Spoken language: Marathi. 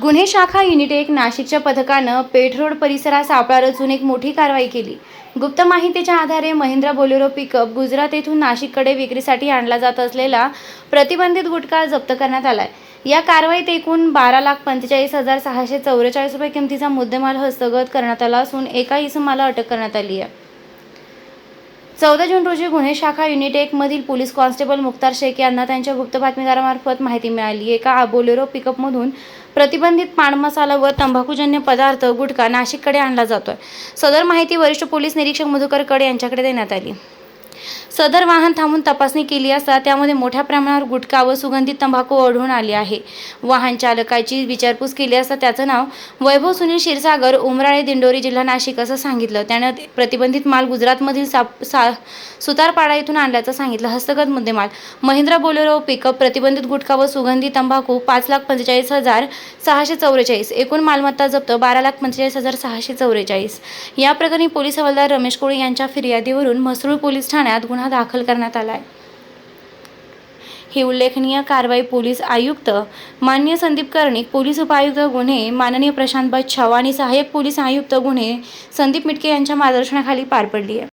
गुन्हे शाखा युनिट एक नाशिकच्या पथकानं पेठ रोड परिसरात सापळा रचून एक मोठी कारवाई केली. गुप्त माहितीच्या आधारे महिंद्रा बोलेरो पिकअप गुजरात येथून नाशिककडे विक्रीसाठी आणला जात असलेला प्रतिबंधित गुटखा जप्त करण्यात आलाय. या कारवाईत एकूण बारा लाख पंचेचाळीस हजार सहाशे चौवेचाळीस रुपये किमतीचा मुद्देमाल हस्तगत करण्यात आला असून एका इसमाला अटक करण्यात आली आहे. चौदा जून रोजी गुन्हे शाखा युनिट एक मधील पोलीस कॉन्स्टेबल मुख्तार शेख यांना त्यांच्या गुप्त बातमीदारामार्फत माहिती मिळाली. एका बोलेरो पिकअपमधून प्रतिबंधित पान मसाला व तंबाखूजन्य पदार्थ गुटखा नाशिककडे आणला जातोय. सदर माहिती वरिष्ठ पोलीस निरीक्षक मधुकरकडे यांच्याकडे देण्यात आली. सदर वाहन थांबून तपासणी केली असता त्यामध्ये मोठ्या प्रमाणावर गुटखा व सुगंधित तंबाखू आढळून आली आहे. वाहन चालकाची विचारपूस केली असता त्याचं नाव वैभव सुनील क्षीरसागर उमराळे दिंडोरी जिल्हा नाशिक असं सांगितलं. त्यानं ते प्रतिबंधित माल गुजरातमधील साप सा सुतारपाडा येथून आणल्याचं सांगितलं. हस्तगत मुद्देमाल. महिंद्रा बोलेरो पिकअप प्रतिबंधित गुटखा व सुगंधी तंबाखू पाच लाख पंचेचाळीस हजार सहाशे चौवेचाळीस. एकूण मालमत्ता जप्त बारा लाख पंचेचाळीस हजार सहाशे चौवेचाळीस. या प्रकरणी पोलीस हवालदार रमेश कोळी यांच्या फिर्यादीवरून म्हसरूळ पोलीस ठाण्यात गुन्हा गुन्हा दाखल करण्यात आला आहे ही उल्लेखनीय कारवाई पोलीस आयुक्त मान्य संदीप कर्णिक पोलीस उपायुक्त गुन्हे माननीय प्रशांत बच्छाव आणि सहाय्यक पोलीस आयुक्त गुन्हे संदीप मिटके यांच्या मार्गदर्शनाखाली पार पडली आहे